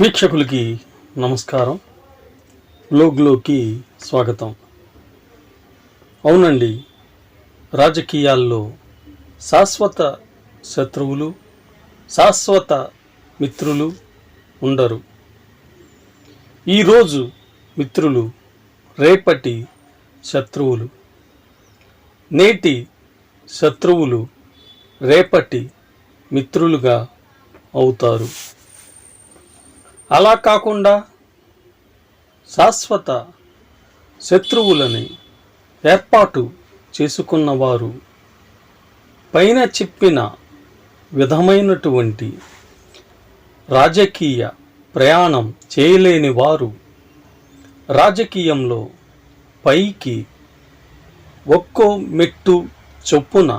వీక్షకులకి నమస్కారం. లోగ్లోకి స్వాగతం. అవునండి రాజకీయాల్లో శాశ్వత శత్రువులు శాశ్వత మిత్రులు ఉండరు. ఈరోజు మిత్రులు రేపటి శత్రువులు నేటి శత్రువులు రేపటి మిత్రులుగా అవుతారు. అలా కాకుండా శాశ్వత శత్రువులని ఏర్పాటు చేసుకున్నవారు పైన చెప్పిన విధమైనటువంటి రాజకీయ ప్రయాణం చేయలేని వారు రాజకీయంలో పైకి ఒక్కో మెట్టు చొప్పున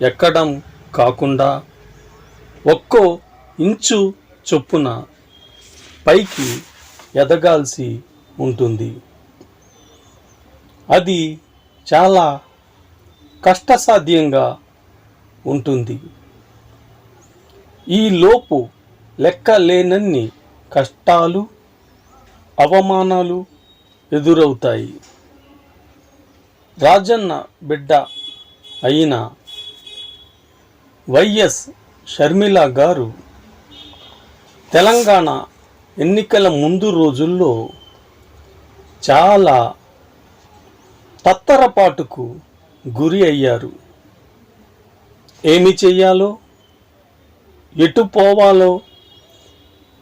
ఎక్కడం కాకుండా ఒక్కో ఇంచు చొప్పున పైకి ఎదగాల్సి ఉంటుంది. అది చాలా కష్టసాధ్యంగా ఉంటుంది. ఈ లోపు లెక్క లేనన్ని కష్టాలు అవమానాలు ఎదురవుతాయి. రాజన్న బిడ్డ అయిన వైఎస్ షర్మిల గారు తెలంగాణ ఎన్నికల ముందు రోజుల్లో చాలా తత్తరపాటుకు గురి అయ్యారు. ఏమి చెయ్యాలో ఎటు పోవాలో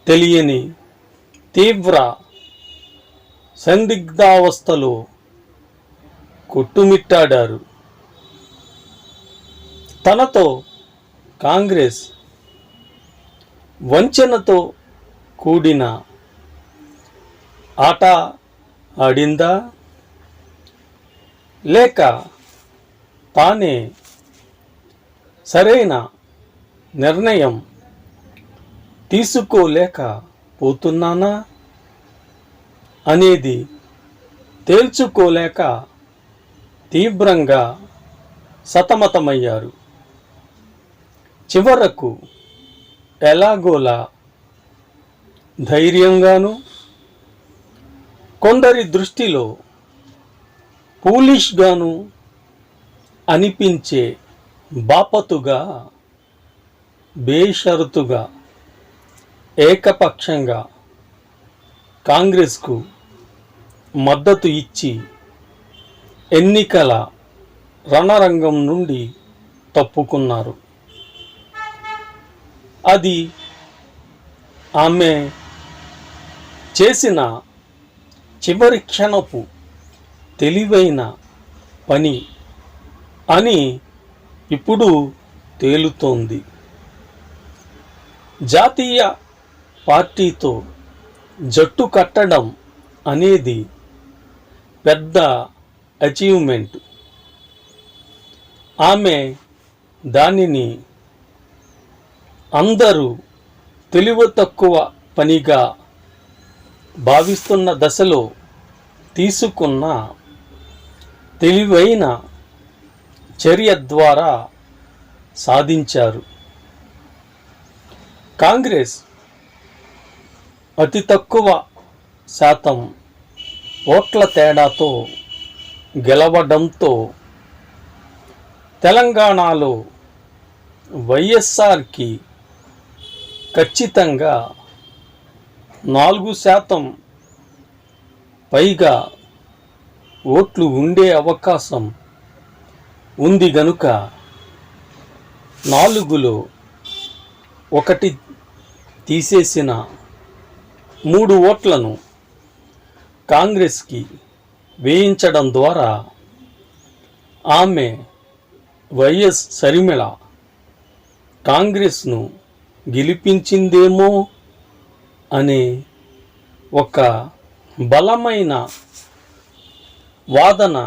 తెలియని తీవ్ర సందిగ్ధావస్థలో కొట్టుమిట్టాడారు. తనతో కాంగ్రెస్ వంచనతో కూడిన ఆట ఆడిందా? లేక తానే సరైన నిర్ణయం తీసుకోలేకపోతున్నానా అనేది తేల్చుకోలేక తీవ్రంగా సతమతమయ్యారు. చివరకు ఎలాగోలా ధైర్యంగాను కొందరి దృష్టిలో పూలిష్గాను అనిపించే బాపతుగా బేషరతుగా ఏకపక్షంగా కాంగ్రెస్కు మద్దతు ఇచ్చి ఎన్నికల రణరంగం నుండి తప్పుకున్నారు. అది ఆమె చేసిన చివరి క్షణపు తెలివైన పని అని ఇప్పుడు తేలుతోంది. జాతీయ పార్టీతో జట్టు కట్టడం అనేది పెద్ద అచీవ్మెంట్. ఆమె దానిని అందరూ తెలివి తక్కువ పనిగా భావిస్తున్న దశలో తీసుకున్న తెలివైన చర్య ద్వారా సాధించారు. కాంగ్రెస్ అతి తక్కువ శాతం ఓట్ల తేడాతో గెలవడంతో తెలంగాణలో వైఎస్ఆర్కి ఖచ్చితంగా నాలుగు శాతం పైగా ఓట్లు ఉండే అవకాశం ఉంది గనుక నాలుగులో ఒకటి తీసేసిన మూడు ఓట్లను కాంగ్రెస్కి వేయించడం ద్వారా ఆమె వైఎస్ సరిమిళ కాంగ్రెస్ను గెలిపించిందేమో అనే ఒక బలమైన వాదన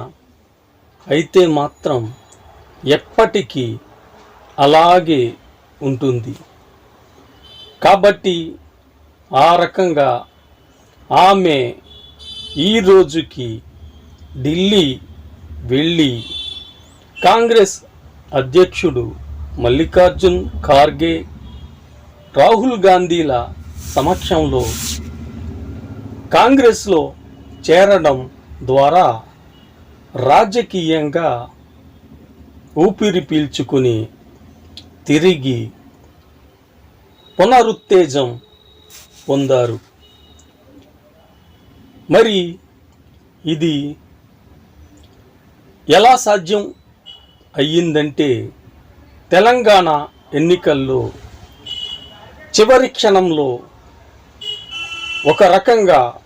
అయితే మాత్రం ఎప్పటికీ అలాగే ఉంటుంది. కాబట్టి ఆ రకంగా ఆమె ఈ రోజుకి ఢిల్లీ వెళ్ళి కాంగ్రెస్ అధ్యక్షుడు మల్లికార్జున్ ఖార్గే రాహుల్ గాంధీల సమక్షంలో కాంగ్రెస్లో చేరడం ద్వారా రాజకీయంగా ఊపిరి పీల్చుకుని తిరిగి పునరుత్తేజం పొందారు. మరి ఇది ఎలా సాధ్యం అయ్యిందంటే తెలంగాణ ఎన్నికల్లో చివరి క్షణంలో ఒక రకంగా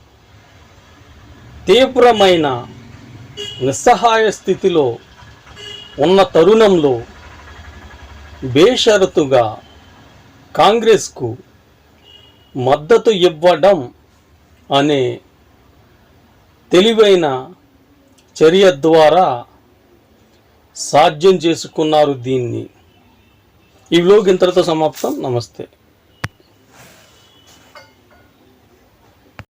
తీవ్రమైన నిస్సహాయ స్థితిలో ఉన్న తరుణంలో బేషరతుగా కాంగ్రెస్కు మద్దతు ఇవ్వడం అనే తెలివైన చర్య ద్వారా సాధ్యం చేసుకున్నారు దీన్ని. ఈ వ్లోగ్ ఇంతటితో సమాప్తం. నమస్తే.